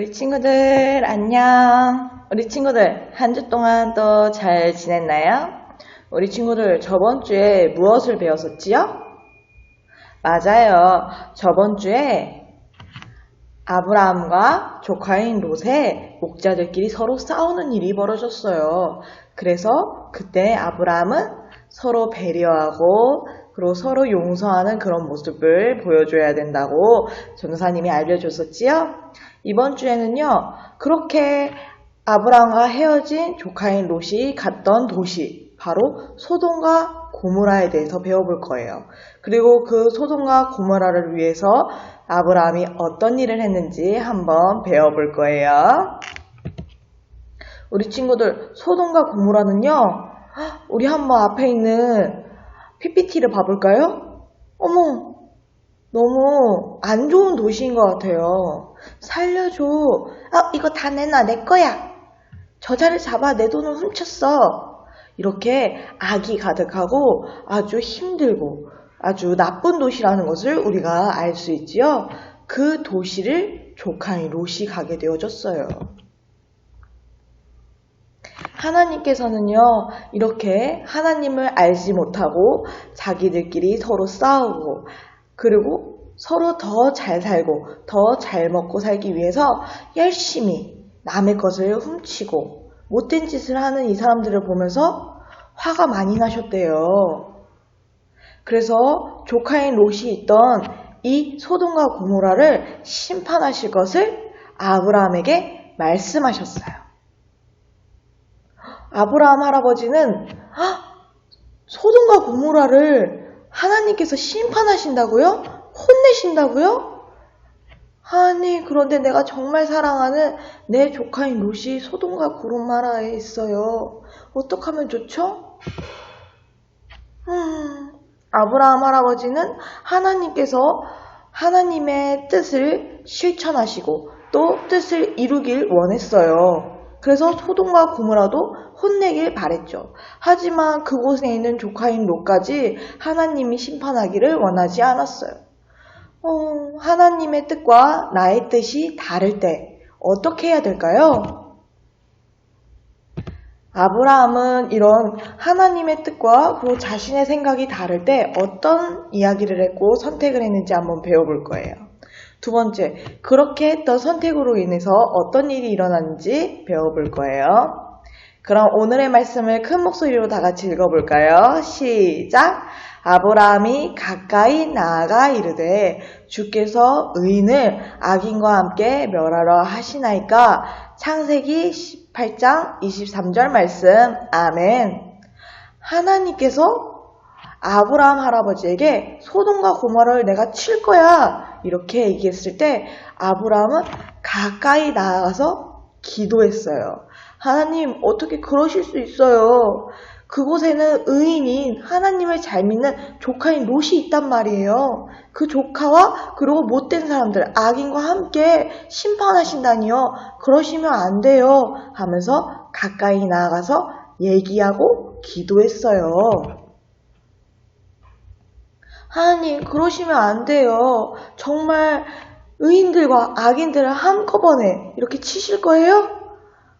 우리 친구들 안녕. 우리 친구들 한 주 동안 또 잘 지냈나요? 우리 친구들 저번 주에 무엇을 배웠었지요? 맞아요. 저번 주에 아브라함과 조카인 롯의 목자들끼리 서로 싸우는 일이 벌어졌어요. 그래서 그때 아브라함은 서로 배려하고 그리고 서로 용서하는 그런 모습을 보여줘야 된다고 전도사님이 알려줬었지요. 이번 주에는요, 그렇게 아브라함과 헤어진 조카인 롯이 갔던 도시, 바로 소돔과 고모라에 대해서 배워볼 거예요. 그리고 그 소돔과 고모라를 위해서 아브라함이 어떤 일을 했는지 한번 배워볼 거예요. 우리 친구들, 소돔과 고모라는요, 우리 한번 앞에 있는 PPT를 봐볼까요? 어머, 너무 안 좋은 도시인 것 같아요. 살려줘. 아, 이거 다 내놔. 내 거야. 저자를 잡아. 내 돈을 훔쳤어. 이렇게 악이 가득하고 아주 힘들고 아주 나쁜 도시라는 것을 우리가 알 수 있지요. 그 도시를 조카인 롯이 가게 되어졌어요. 하나님께서는요, 이렇게 하나님을 알지 못하고 자기들끼리 서로 싸우고, 그리고 서로 더 잘 살고, 더 잘 먹고 살기 위해서 열심히 남의 것을 훔치고, 못된 짓을 하는 이 사람들을 보면서 화가 많이 나셨대요. 그래서 조카인 롯이 있던 이 소돔과 고모라를 심판하실 것을 아브라함에게 말씀하셨어요. 아브라함 할아버지는 소돔과 고모라를 하나님께서 심판하신다고요? 혼내신다고요? 아니 그런데 내가 정말 사랑하는 내 조카인 롯이 소돔과 고모라에 있어요. 어떡하면 좋죠? 음, 아브라함 할아버지는 하나님께서 하나님의 뜻을 실천하시고 또 뜻을 이루길 원했어요. 그래서 소돔과 고모라도 혼내길 바랬죠. 하지만 그곳에 있는 조카인 롯까지 하나님이 심판하기를 원하지 않았어요. 어, 하나님의 뜻과 나의 뜻이 다를 때 어떻게 해야 될까요? 아브라함은 이런 하나님의 뜻과 그리고 자신의 생각이 다를 때 어떤 이야기를 했고 선택을 했는지 한번 배워볼 거예요. 두 번째, 그렇게 했던 선택으로 인해서 어떤 일이 일어났는지 배워볼 거예요. 그럼 오늘의 말씀을 큰 목소리로 다 같이 읽어볼까요? 시작! 아브라함이 가까이 나아가 이르되 주께서 의인을 악인과 함께 멸하러 하시나이까 창세기 18장 23절 말씀 아멘 하나님께서 아브라함 할아버지에게 소돔과 고모를 내가 칠 거야 이렇게 얘기했을 때 아브라함은 가까이 나아가서 기도했어요. 하나님 어떻게 그러실 수 있어요? 그곳에는 의인인 하나님을 잘 믿는 조카인 롯이 있단 말이에요. 그 조카와 그리고 못된 사람들, 악인과 함께 심판하신다니요. 그러시면 안 돼요. 하면서 가까이 나아가서 얘기하고 기도했어요. 하나님, 그러시면 안 돼요. 정말 의인들과 악인들을 한꺼번에 이렇게 치실 거예요?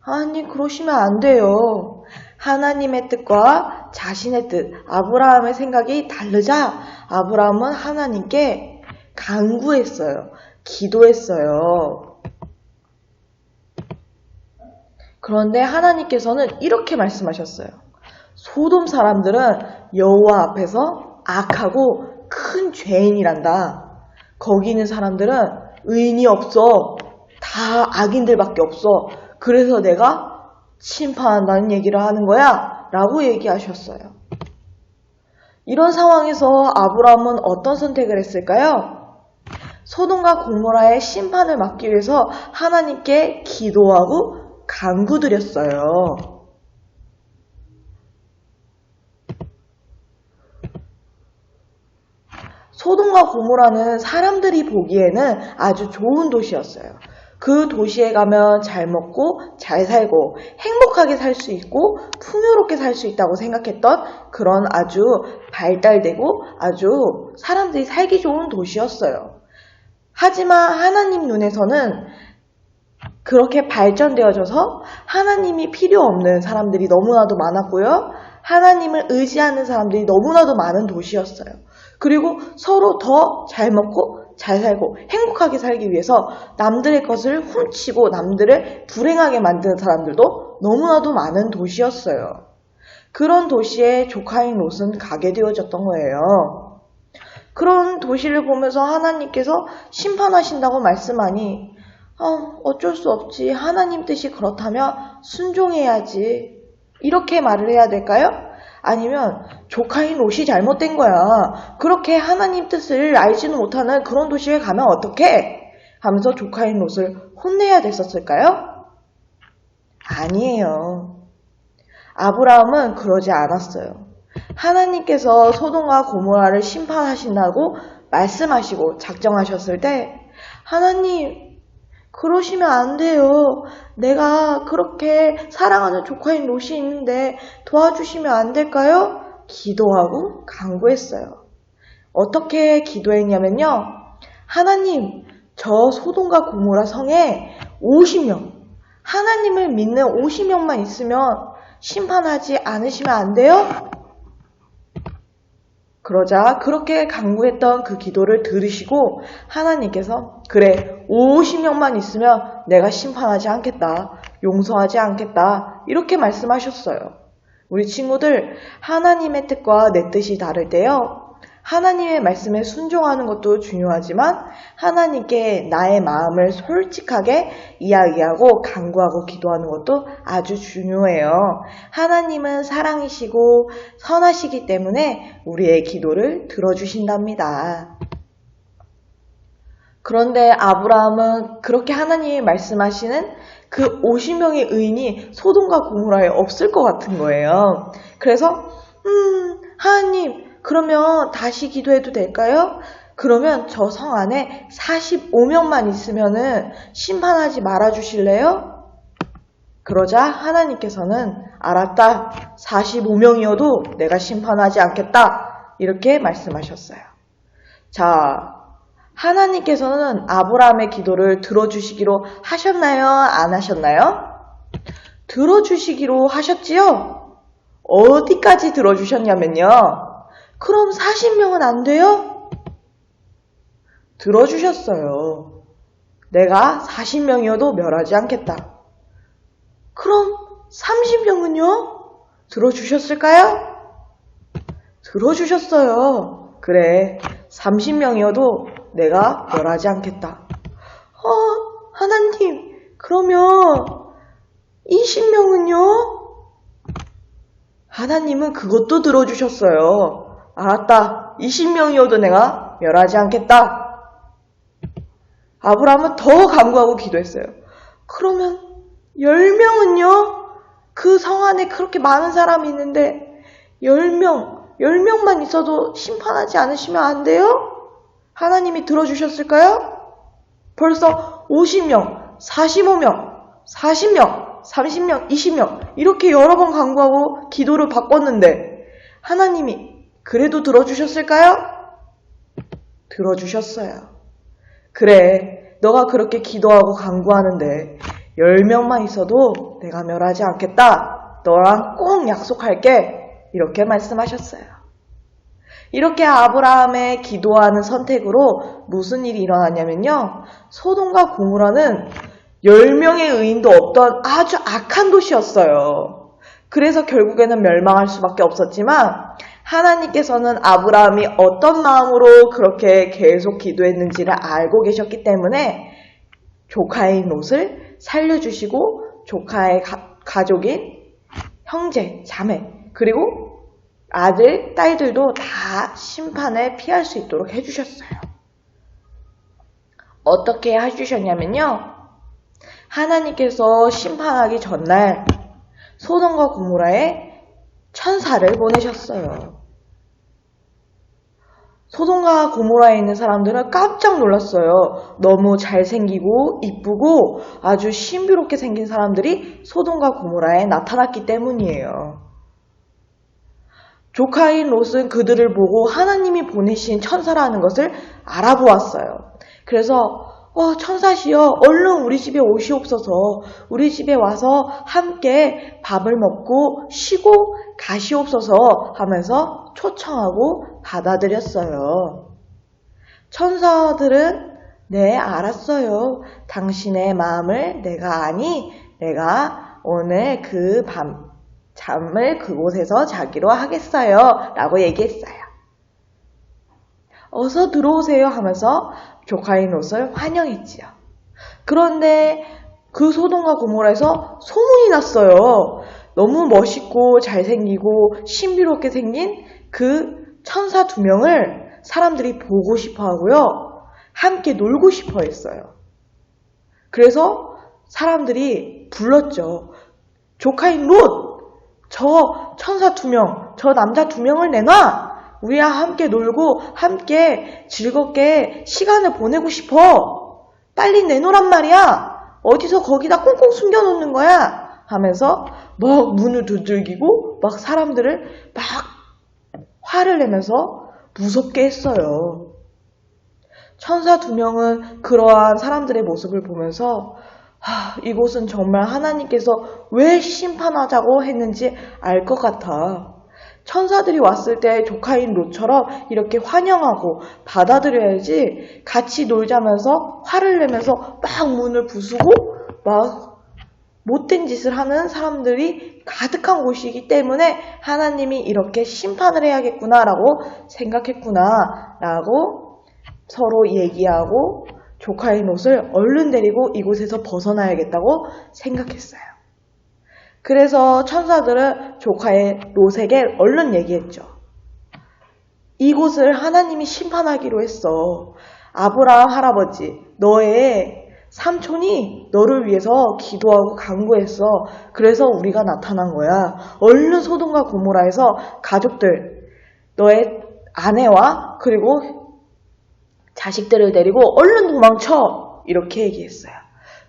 하나님, 그러시면 안 돼요. 하나님의 뜻과 자신의 뜻, 아브라함의 생각이 다르자 아브라함은 하나님께 간구했어요. 기도했어요. 그런데 하나님께서는 이렇게 말씀하셨어요. 소돔 사람들은 여호와 앞에서 악하고 큰 죄인이란다. 거기 있는 사람들은 의인이 없어. 다 악인들밖에 없어. 그래서 내가 심판한다는 얘기를 하는 거야. 라고 얘기하셨어요. 이런 상황에서 아브라함은 어떤 선택을 했을까요? 소돔과 고모라의 심판을 막기 위해서 하나님께 기도하고 간구드렸어요. 소돔과 고모라는 사람들이 보기에는 아주 좋은 도시였어요. 그 도시에 가면 잘 먹고 잘 살고 행복하게 살 수 있고 풍요롭게 살 수 있다고 생각했던 그런 아주 발달되고 아주 사람들이 살기 좋은 도시였어요. 하지만 하나님 눈에서는 그렇게 발전되어져서 하나님이 필요 없는 사람들이 너무나도 많았고요. 하나님을 의지하는 사람들이 너무나도 많은 도시였어요. 그리고 서로 더 잘 먹고 잘 살고 행복하게 살기 위해서 남들의 것을 훔치고 남들을 불행하게 만드는 사람들도 너무나도 많은 도시였어요. 그런 도시에 조카인 롯은 가게 되어졌던 거예요. 그런 도시를 보면서 하나님께서 심판하신다고 말씀하니 어, 어쩔 수 없지. 하나님 뜻이 그렇다면 순종해야지. 이렇게 말을 해야 될까요? 아니면 조카인 롯이 잘못된 거야. 그렇게 하나님 뜻을 알지는 못하는 그런 도시에 가면 어떡해? 하면서 조카인 롯을 혼내야 됐었을까요? 아니에요. 아브라함은 그러지 않았어요. 하나님께서 소돔과 고모라를 심판하신다고 말씀하시고 작정하셨을 때 하나님 그러시면 안 돼요. 내가 그렇게 사랑하는 조카인 롯이 있는데 도와주시면 안 될까요? 기도하고 강구했어요. 어떻게 기도했냐면요. 하나님, 저 소돔과 고모라 성에 50명, 하나님을 믿는 50명만 있으면 심판하지 않으시면 안 돼요? 그러자 그렇게 강구했던 그 기도를 들으시고 하나님께서 그래 50명만 있으면 내가 심판하지 않겠다 용서하지 않겠다 이렇게 말씀하셨어요. 우리 친구들 하나님의 뜻과 내 뜻이 다를 때요. 하나님의 말씀에 순종하는 것도 중요하지만 하나님께 나의 마음을 솔직하게 이야기하고 간구하고 기도하는 것도 아주 중요해요. 하나님은 사랑이시고 선하시기 때문에 우리의 기도를 들어주신답니다. 그런데 아브라함은 그렇게 하나님이 말씀하시는 그 50명의 의인이 소돔과 고모라에 없을 것 같은 거예요. 그래서 음 하나님 그러면 다시 기도해도 될까요? 그러면 저 성 안에 45명만 있으면은 심판하지 말아 주실래요? 그러자 하나님께서는 알았다. 45명이어도 내가 심판하지 않겠다. 이렇게 말씀하셨어요. 자, 하나님께서는 아브라함의 기도를 들어주시기로 하셨나요? 안 하셨나요? 들어주시기로 하셨지요? 어디까지 들어주셨냐면요. 그럼 40명은 안 돼요? 들어주셨어요. 내가 40명이어도 멸하지 않겠다. 그럼 30명은요? 들어주셨을까요? 들어주셨어요. 그래, 30명이어도 내가 멸하지 않겠다. 어, 하나님, 그러면 20명은요? 하나님은 그것도 들어주셨어요. 알았다. 20명이어도 내가 멸하지 않겠다. 아브라함은 더 간구하고 기도했어요. 그러면 10명은요? 그 성 안에 그렇게 많은 사람이 있는데 10명, 10명만 있어도 심판하지 않으시면 안 돼요? 하나님이 들어주셨을까요? 벌써 50명, 45명, 40명, 30명, 20명 이렇게 여러 번 간구하고 기도를 바꿨는데 하나님이 그래도 들어주셨을까요? 들어주셨어요. 그래, 너가 그렇게 기도하고 간구하는데 10명만 있어도 내가 멸하지 않겠다. 너랑 꼭 약속할게. 이렇게 말씀하셨어요. 이렇게 아브라함의 기도하는 선택으로 무슨 일이 일어났냐면요. 소돔과 고무라는 10명의 의인도 없던 아주 악한 도시였어요. 그래서 결국에는 멸망할 수밖에 없었지만 하나님께서는 아브라함이 어떤 마음으로 그렇게 계속 기도했는지를 알고 계셨기 때문에 조카인 롯을 살려주시고 조카의 가, 족인 형제, 자매, 그리고 아들, 딸들도 다 심판을 피할 수 있도록 해주셨어요. 어떻게 해주셨냐면요. 하나님께서 심판하기 전날 소돔과 고모라에 천사를 보내셨어요. 소돔과 고모라에 있는 사람들은 깜짝 놀랐어요. 너무 잘생기고 이쁘고 아주 신비롭게 생긴 사람들이 소돔과 고모라에 나타났기 때문이에요. 조카인 롯은 그들을 보고 하나님이 보내신 천사라는 것을 알아보았어요. 그래서 어, 천사시여, 얼른 우리 집에 오시옵소서. 우리 집에 와서 함께 밥을 먹고 쉬고 가시옵소서 하면서 초청하고 받아들였어요. 천사들은 네, 알았어요. 당신의 마음을 내가 아니, 내가 오늘 그 밤, 잠을 그곳에서 자기로 하겠어요. 라고 얘기했어요. 어서 들어오세요 하면서 조카인 롯을 환영했지요. 그런데 그 소돔과 고모라에서 소문이 났어요. 너무 멋있고 잘생기고 신비롭게 생긴 그 천사 두 명을 사람들이 보고 싶어 하고요. 함께 놀고 싶어 했어요. 그래서 사람들이 불렀죠. 조카인 롯! 저 천사 두 명, 저 남자 두 명을 내놔! 우리와 함께 놀고 함께 즐겁게 시간을 보내고 싶어. 빨리 내놓으란 말이야. 어디서 거기다 꽁꽁 숨겨놓는 거야. 하면서 막 문을 두들기고 막 사람들을 막 화를 내면서 무섭게 했어요. 천사 두 명은 그러한 사람들의 모습을 보면서 하, 이곳은 정말 하나님께서 왜 심판하자고 했는지 알 것 같아. 천사들이 왔을 때 조카인 롯처럼 이렇게 환영하고 받아들여야지 같이 놀자면서 화를 내면서 막 문을 부수고 막 못된 짓을 하는 사람들이 가득한 곳이기 때문에 하나님이 이렇게 심판을 해야겠구나라고 생각했구나라고 서로 얘기하고 조카인 롯을 얼른 데리고 이곳에서 벗어나야겠다고 생각했어요. 그래서 천사들은 조카의 롯에게 얼른 얘기했죠. 이곳을 하나님이 심판하기로 했어. 아브라함 할아버지, 너의 삼촌이 너를 위해서 기도하고 간구했어. 그래서 우리가 나타난 거야. 얼른 소돔과 고모라에서 가족들, 너의 아내와 그리고 자식들을 데리고 얼른 도망쳐! 이렇게 얘기했어요.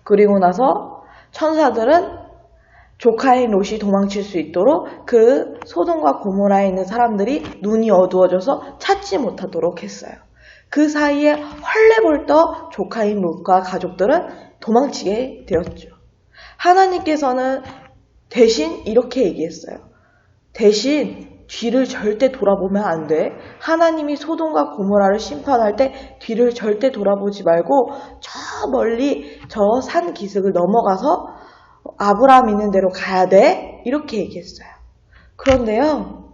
그리고 나서 천사들은 조카인 롯이 도망칠 수 있도록 그 소돔과 고모라에 있는 사람들이 눈이 어두워져서 찾지 못하도록 했어요. 그 사이에 헐레벌떡 조카인 롯과 가족들은 도망치게 되었죠. 하나님께서는 대신 이렇게 얘기했어요. 대신 뒤를 절대 돌아보면 안 돼. 하나님이 소돔과 고모라를 심판할 때 뒤를 절대 돌아보지 말고 저 멀리 저 산 기슭을 넘어가서 아브라함 있는 대로 가야 돼. 이렇게 얘기했어요. 그런데요.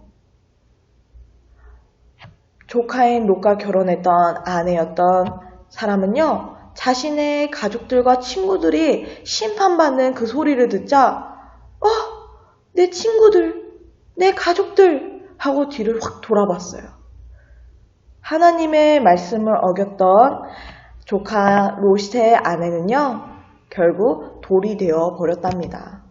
조카인 롯과 결혼했던 아내였던 사람은요. 자신의 가족들과 친구들이 심판받는 그 소리를 듣자 어, 내 친구들, 내 가족들 하고 뒤를 확 돌아봤어요. 하나님의 말씀을 어겼던 조카 롯의 아내는요. 결국 돌이 되어 버렸답니다.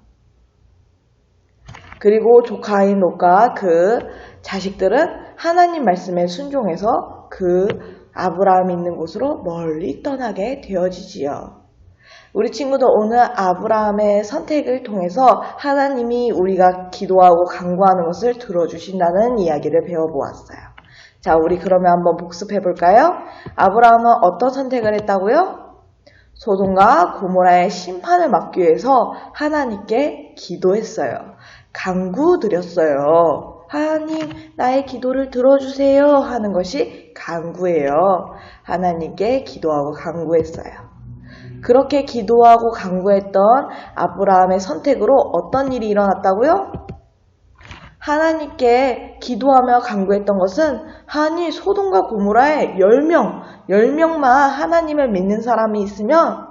그리고 조카인 롯과 그 자식들은 하나님 말씀에 순종해서 그 아브라함 있는 곳으로 멀리 떠나게 되어지지요. 우리 친구도 오늘 아브라함의 선택을 통해서 하나님이 우리가 기도하고 간구하는 것을 들어주신다는 이야기를 배워보았어요. 자, 우리 그러면 한번 복습해 볼까요? 아브라함은 어떤 선택을 했다고요? 소돔과 고모라의 심판을 막기 위해서 하나님께 기도했어요. 강구 드렸어요. 하나님, 나의 기도를 들어주세요. 하는 것이 강구예요. 하나님께 기도하고 강구했어요. 그렇게 기도하고 강구했던 아브라함의 선택으로 어떤 일이 일어났다고요? 하나님께 기도하며 강구했던 것은 하나님 소돔과 고모라에 10명, 10명만 하나님을 믿는 사람이 있으면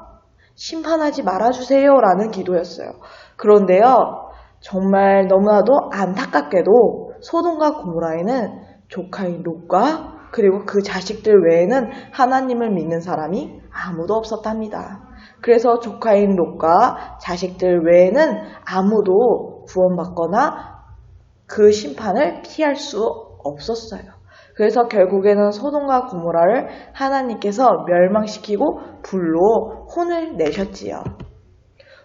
심판하지 말아주세요 라는 기도였어요. 그런데요, 정말 너무나도 안타깝게도 소돔과 고모라에는 조카인 롯과 그리고 그 자식들 외에는 하나님을 믿는 사람이 아무도 없었답니다. 그래서 조카인 롯과 자식들 외에는 아무도 구원받거나 그 심판을 피할 수 없었어요. 그래서 결국에는 소돔과 고모라를 하나님께서 멸망시키고 불로 혼을 내셨지요.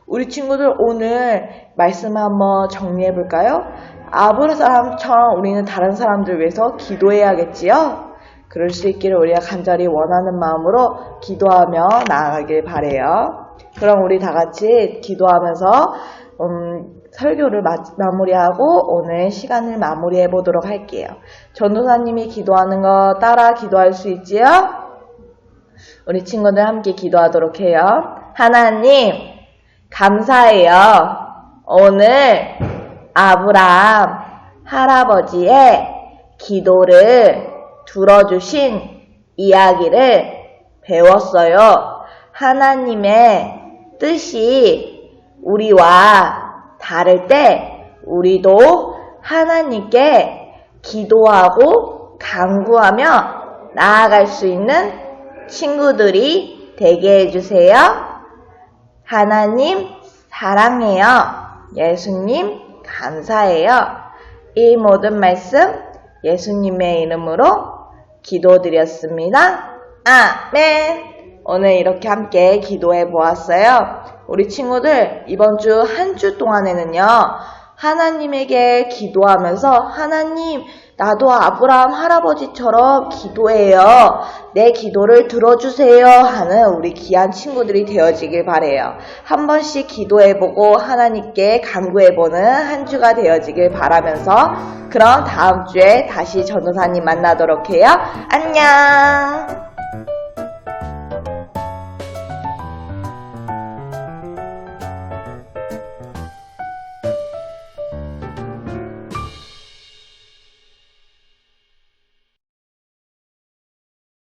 우리 친구들 오늘 말씀 한번 정리해 볼까요? 아브라함처럼 우리는 다른 사람들 위해서 기도해야겠지요? 그럴 수 있기를 우리가 간절히 원하는 마음으로 기도하며 나아가길 바래요. 그럼 우리 다 같이 기도하면서 음, 설교를 마, 마무리하고 오늘 시간을 마무리해 보도록 할게요. 전도사님이 기도하는 거 따라 기도할 수 있지요? 우리 친구들 함께 기도하도록 해요. 하나님, 감사해요. 오늘 아브라함 할아버지의 기도를 들어주신 이야기를 배웠어요. 하나님의 뜻이 우리와 다를 때 우리도 하나님께 기도하고 강구하며 나아갈 수 있는 친구들이 되게 해주세요. 하나님 사랑해요. 예수님 감사해요. 이 모든 말씀 예수님의 이름으로 기도드렸습니다. 아멘. 오늘 이렇게 함께 기도해 보았어요. 우리 친구들 이번 주한주 동안에는요. 하나님에게 기도하면서 하나님 나도 아브라함 할아버지처럼 기도해요. 내 기도를 들어주세요 하는 우리 귀한 친구들이 되어지길 바래요. 한 번씩 기도해보고 하나님께 간구해보는 한 주가 되어지길 바라면서 그럼 다음 주에 다시 전도사님 만나도록 해요. 안녕.